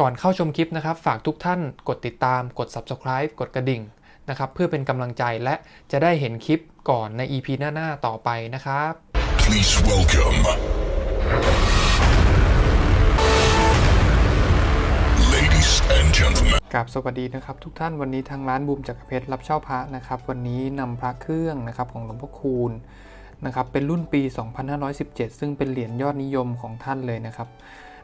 ก่อนเข้าชมคลิปนะครับ ฝากทุกท่านกดติดตาม กด subscribe กดกระดิ่งนะครับเพื่อเป็นกำลังใจและจะได้เห็นคลิปก่อนใน EP หน้า ๆ ต่อไปนะครับ Please welcome. Ladies and gentlemen. กับสวัสดีนะครับ ทุกท่านวันนี้ทางร้านบูมจักรเพชรรับเช่าพระนะครับ วันนี้นำพระเครื่องนะครับของหลวงพ่อคูณนะครับเป็นรุ่นปี 2517 ซึ่งเป็นเหรียญยอดนิยมของท่านเลยนะครับ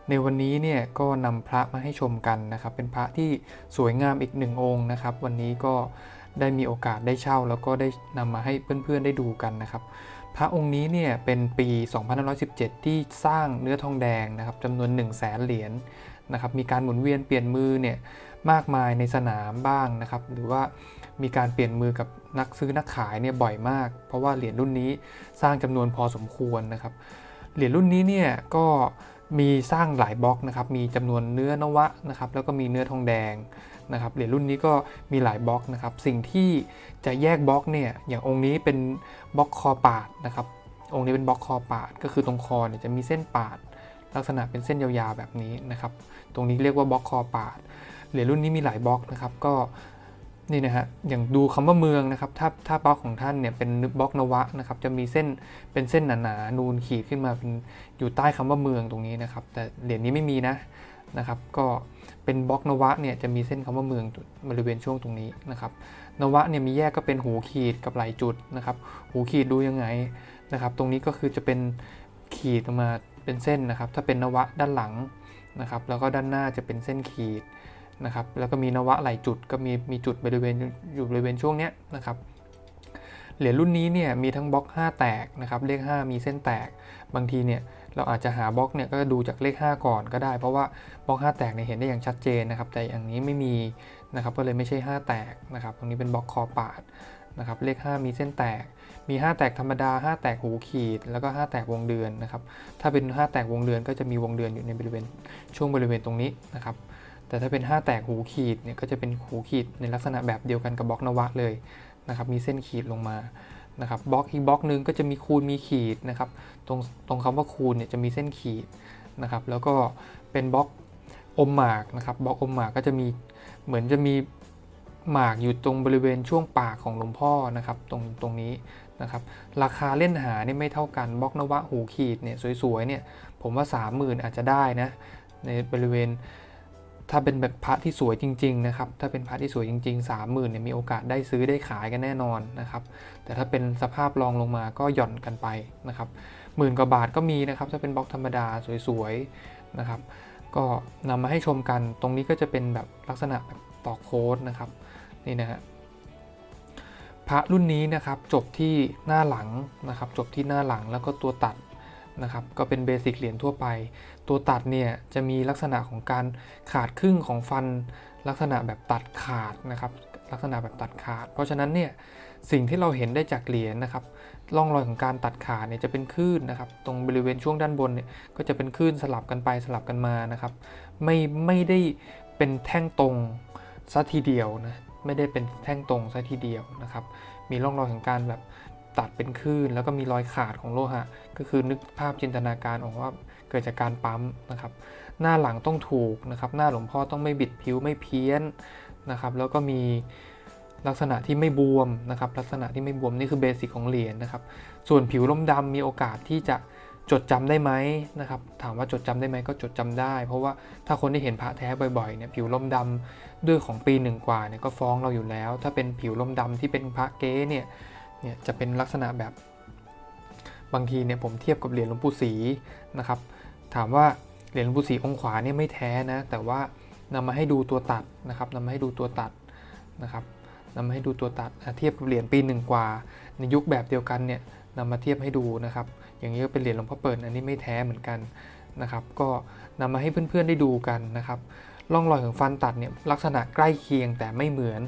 ในวันนี้เนี่ยก็นำพระมาให้ชมกันนะครับ เป็นพระที่สวยงามอีกหนึ่งองค์นะครับ วันนี้ก็ได้มีโอกาสได้เช่า แล้วก็ได้นำมาให้เพื่อนๆได้ดูกันนะครับ พระองค์นี้เนี่ยเป็นปี 2517 ที่สร้างเนื้อทองแดงนะครับจำนวน 1 0 0 0 0แสนเหรียญนะครับ มีการหมุนเวียนเปลี่ยนมือเนี่ยมากมายในสนามบ้างนะครับ หรือว่ามีการเปลี่ยนมือกับนักซื้อนักขายเนี่ยบ่อยมาก เพราะว่าเหรียญรุ่นนี้สร้างจำนวนพอสมควรนะครับ เหรียญรุ่นนี้เนี่ยก็ มีสร้างหลายบล็อกนะครับ มีจำนวนเนื้อนวะนะครับ แล้วก็มีเนื้อทองแดงนะครับ เหรียญรุ่นนี้ก็มีหลายบล็อกนะครับ สิ่งที่จะแยกบล็อกเนี่ย อย่างองค์นี้เป็นบล็อกคอปาดนะครับ องค์นี้เป็นบล็อกคอปาด ก็คือตรงคอเนี่ยจะมีเส้นปาด ลักษณะเป็นเส้นยาวๆแบบนี้นะครับ ตรงนี้เรียกว่าบล็อกคอปาด เหรียญรุ่นนี้มีหลายบล็อกนะครับ ก็ นี่นะฮะ อย่างดูคำว่าเมืองนะครับ ถ้าถ้าบล็อกของท่านเนี่ยเป็นบล็อกนวะนะครับ จะมีเส้นเป็นเส้นหนาๆนูนขีดขึ้นมาเป็นอยู่ใต้คำว่าเมืองตรงนี้นะครับ แต่เหรียญนี้ไม่มีนะนะครับ ก็เป็นบล็อกนวะเนี่ยจะมีเส้นคำว่าเมืองบริเวณช่วงตรงนี้นะครับ นวะเนี่ยมีแยกก็เป็นหูขีดกับไหลจุดนะครับ หูขีดดูยังไงนะครับ ตรงนี้ก็คือจะเป็นขีดออกมาเป็นเส้นนะครับ ถ้าเป็นนวะด้านหลังนะครับ แล้วก็ด้านหน้าจะเป็นเส้นขีด นะครับแล้วก็มีนวะไหลจุดก็มีมีจุดบริเวณอยู่บริเวณช่วงเนี้ยนะครับเหรียญรุ่นนี้เนี่ยมีทั้งบล็อก 5 แตกนะครับเลข 5 มีเส้นแตก บางทีเนี่ยเราอาจจะหาบล็อกเนี่ยก็ดูจากเลข 5 ก่อนก็ได้ เพราะว่าบล็อก 5 แตกเนี่ยเห็นได้อย่างชัดเจนนะครับ แต่อย่างนี้ไม่มีนะครับก็เลยไม่ใช่ 5 แตกนะครับตรงนี้เป็นบล็อกคอปาดนะครับเลข 5 มีเส้นแตก มี 5 แตกธรรมดา 5 แตกหูขีด แล้วก็ 5 แตกวงเดือนนะครับถ้าเป็น 5 แตกวงเดือนก็จะมีวงเดือนอยู่ในบริเวณช่วงบริเวณตรงนี้นะครับ แต่ถ้าเป็น 5 แตกหูขีดเนี่ยก็จะเป็นหูขีดในลักษณะแบบเดียวกันกับบล็อกนวะเลยนะครับมีเส้นขีดลงมานะครับบล็อกอีกบล็อกหนึ่งก็จะมีคูณมีขีดนะครับตรงตรงคำว่าคูณเนี่ยจะมีเส้นขีดนะครับแล้วก็เป็นบล็อกอมหมากนะครับบล็อกอมหมากก็จะมีเหมือนจะมีหมากอยู่ตรงบริเวณช่วงปากของหลวงพ่อนะครับตรงตรงนี้นะครับราคาเล่นหาเนี่ยไม่เท่ากันบล็อกนวะหูขีดเนี่ยสวยๆเนี่ยผมว่า 30,000 อาจจะได้นะในบริเวณ ถ้าเป็นแบบพระที่สวยจริงๆนะครับ ถ้าเป็นพระที่สวยจริง ๆ 30,000เนี่ยมีโอกาสได้ซื้อได้ขายกันแน่นอนนะครับ แต่ถ้าเป็นสภาพรองลงมาก็หย่อนกันไปนะครับหมื่นกว่าบาทก็มีนะครับ ถ้าเป็นบล็อกธรรมดาสวยๆนะครับ ก็นำมาให้ชมกัน ตรงนี้ก็จะเป็นแบบลักษณะแบบต่อโค้ดนะครับ นี่นะฮะพระรุ่นนี้นะครับจบที่หน้าหลังนะครับ จบที่หน้าหลังแล้วก็ตัวตัด นะครับก็เป็นเบสิกเหรียญทั่วไป ตัวตัดเนี่ยจะมีลักษณะของการขาดครึ่งของฟันลักษณะแบบตัดขาดนะครับลักษณะแบบตัดขาด เพราะฉะนั้นเนี่ยสิ่งที่เราเห็นได้จากเหรียญนะครับร่องรอยของการตัดขาดเนี่ยจะเป็นคลื่นนะครับตรงบริเวณช่วงด้านบนเนี่ยก็จะเป็นคลื่นสลับกันไปสลับกันมานะครับไม่ไม่ได้เป็นแท่งตรงซะทีเดียวนะไม่ได้เป็นแท่งตรงซะทีเดียวนะครับมีร่องรอยของการแบบ ตัดเป็นคลื่นแล้วก็มีรอยขาดของโลหะ ก็คือนึกภาพจินตนาการออกว่าเกิดจากการปั๊มนะครับ หน้าหลังต้องถูกนะครับ หน้าหลวงพ่อต้องไม่บิดผิวไม่เพี้ยนนะครับ แล้วก็มีลักษณะที่ไม่บวมนะครับ ลักษณะที่ไม่บวมนี่คือเบสิกของเหรียญนะครับ ส่วนผิวล่มดำมีโอกาสที่จะจดจำได้ไหมนะครับ ถามว่าจดจำได้ไหมก็จดจำได้ เพราะว่าถ้าคนที่เห็นพระแท้บ่อยๆเนี่ยผิวล่มดำด้วยของปีหนึ่งกว่าเนี่ยก็ฟ้องเราอยู่แล้ว ถ้าเป็นผิวล่มดำที่เป็นพระเก๊เนี่ย เนี่ยจะเป็นลักษณะแบบบางทีเนี่ยผมเทียบกับเหรียญหลวงปู่ศรีนะครับ ถามว่าเหรียญหลวงปู่ศรีองค์ขวาเนี่ยไม่แท้นะ แต่ว่านำมาให้ดูตัวตัดนะครับนำมาให้ดูตัวตัดนะครับนำมาให้ดูตัวตัดเทียบกับเหรียญปีหนึ่งกว่า ในยุคแบบเดียวกันเนี่ยนำมาเทียบให้ดูนะครับ อย่างนี้ก็เป็นเหรียญหลวงพ่อเปิดอันนี้ไม่แท้เหมือนกันนะครับ ก็นำมาให้เพื่อนๆได้ดูกันนะครับร่องรอยของฟันตัดเนี่ยลักษณะใกล้เคียงแต่ไม่เหมือน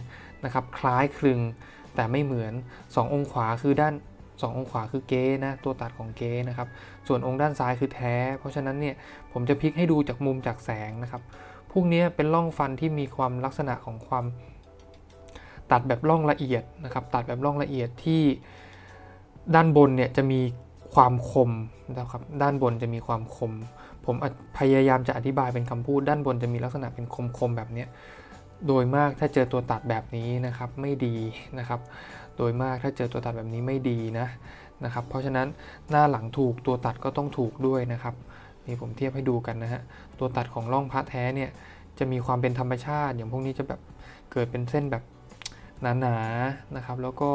นะครับ คล้ายคลึง แต่ไม่เหมือน 2 องค์ขวาคือด้าน 2 องค์ขวาคือเก๊นะตัวตัดของเก๊นะครับส่วนองค์ด้านซ้ายคือแท้ เพราะฉะนั้นเนี่ยผมจะพลิกให้ดูจากมุมจากแสงนะครับพวกนี้เป็นร่องฟันที่มีความลักษณะของความตัดแบบร่องละเอียดนะครับตัดแบบร่องละเอียดที่ด้านบนเนี่ยจะมีความคมนะครับด้านบนจะมีความคม ผมพยายามจะอธิบายเป็นคำพูด ด้านบนจะมีลักษณะเป็นคมๆแบบนี้ โดยมากถ้าเจอตัวตัดแบบนี้นะครับไม่ดีนะครับ โดยมากถ้าเจอตัวตัดแบบนี้ไม่ดีนะนะครับ เพราะฉะนั้นหน้าหลังถูกตัวตัดก็ต้องถูกด้วยนะครับนี่ผมเทียบให้ดูกันนะฮะตัวตัดของร่องพระแท้เนี่ยจะมีความเป็นธรรมชาติ อย่างพวกนี้จะแบบเกิดเป็นเส้นแบบหนาๆนะครับ แล้วก็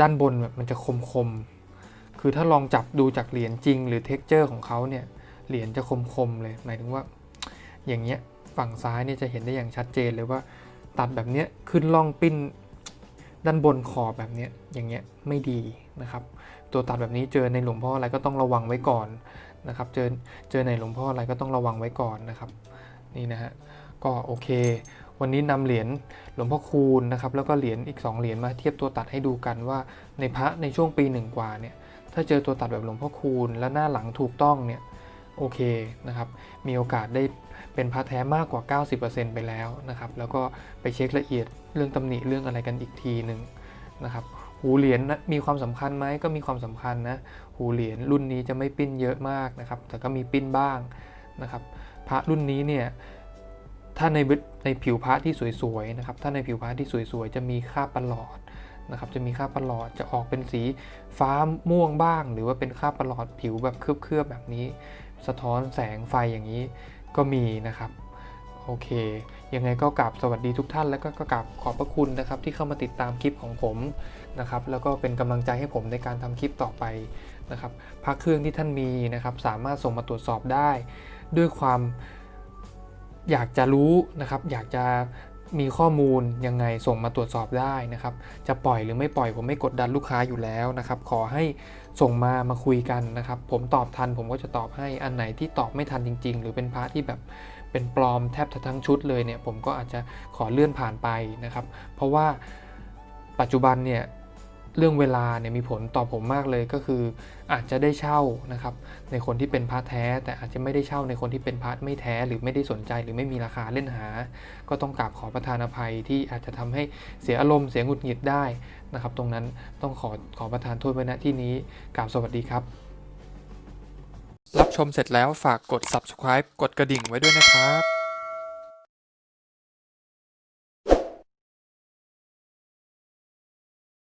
ด้านบนแบบมันจะคมๆ คือถ้าลองจับดูจากเหรียญจริง หรือเท็กเจอร์ของเขาเนี่ยเหรียญจะคมๆเลยหมายถึงว่าอย่างเงี้ย ฝั่งซ้ายเนี่ยจะเห็นได้อย่างชัดเจนเลยว่า ตัดแบบเนี้ยขึ้นล่องปิ้นด้านบนขอบแบบนี้อย่างเงี้ยไม่ดีนะครับ ตัวตัดแบบนี้เจอในหลวงพ่ออะไรก็ต้องระวังไว้ก่อนนะครับ เจอเจอในหลวงพ่ออะไรก็ต้องระวังไว้ก่อนนะครับนี่นะฮะก็โอเค วันนี้นำเหรียญหลวงพ่อคูณนะครับ แล้วก็เหรียญอีก 2 เหรียญมาเทียบตัวตัดให้ดูกันว่าในพระในช่วงปีหนึ่งกว่าเนี่ยถ้าเจอตัวตัดแบบหลวงพ่อคูณและหน้าหลังถูกต้องเนี่ย โอเคนะครับ มีโอกาสได้เป็นพระแท้มากกว่า 90%ไปแล้วนะครับ แล้วก็ไปเช็คละเอียดเรื่องตำหนิเรื่องอะไรกันอีกทีหนึ่งนะครับ หูเหรียญมีความสำคัญไหมก็มีความสำคัญนะ หูเหรียญรุ่นนี้จะไม่ปิ้นเยอะมากนะครับ แต่ก็มีปิ้นบ้างนะครับ พระรุ่นนี้เนี่ย ถ้าในในผิวพระที่สวยๆนะครับ ถ้าในผิวพระที่สวยๆ จะมีคราบประหลอด นะครับจะมีคราบประหลอดจะออกเป็นสีฟ้าม่วงบ้าง หรือว่าเป็นคราบประหลอดผิวแบบเคลือบๆแบบนี้ สะท้อนแสงไฟอย่างนี้ก็มีนะครับโอเค ยังไงก็กราบสวัสดีทุกท่าน แล้วก็ก็กราบขอบพระคุณนะครับที่เข้ามาติดตามคลิปของผมนะครับ แล้วก็เป็นกำลังใจให้ผมในการทำคลิปต่อไปนะครับพระเครื่องที่ท่านมีนะครับ สามารถส่งมาตรวจสอบได้ ด้วยความอยากจะรู้นะครับ อยากจะ มีข้อมูลยังไงส่งมาตรวจสอบได้นะครับ จะปล่อยหรือไม่ปล่อยผมไม่กดดันลูกค้าอยู่แล้วนะครับ ขอให้ส่งมามาคุยกันนะครับ ผมตอบทันผมก็จะตอบให้อันไหนที่ตอบไม่ทันจริง ๆ หรือเป็นพระที่แบบเป็นปลอมแทบทั้งชุดเลยเนี่ยผมก็อาจจะขอเลื่อนผ่านไปนะครับ เพราะว่าปัจจุบันเนี่ย เรื่องเวลาเนี่ยมีผลต่อผมมากเลยก็คืออาจจะได้เช่านะครับในคนที่เป็นพระแท้ แต่อาจจะไม่ได้เช่าในคนที่เป็นพระไม่แท้ หรือไม่ได้สนใจหรือไม่มีราคาเล่นหา ก็ต้องกราบขอประทานอภัยที่อาจจะทำให้เสียอารมณ์เสียหงุดหงิดได้นะครับตรงนั้นต้องขอขอประทานโทษไว้ณที่นี้กราบสวัสดีครับ รับชมเสร็จแล้วฝากกด subscribe กดกระดิ่งไว้ด้วยนะครับ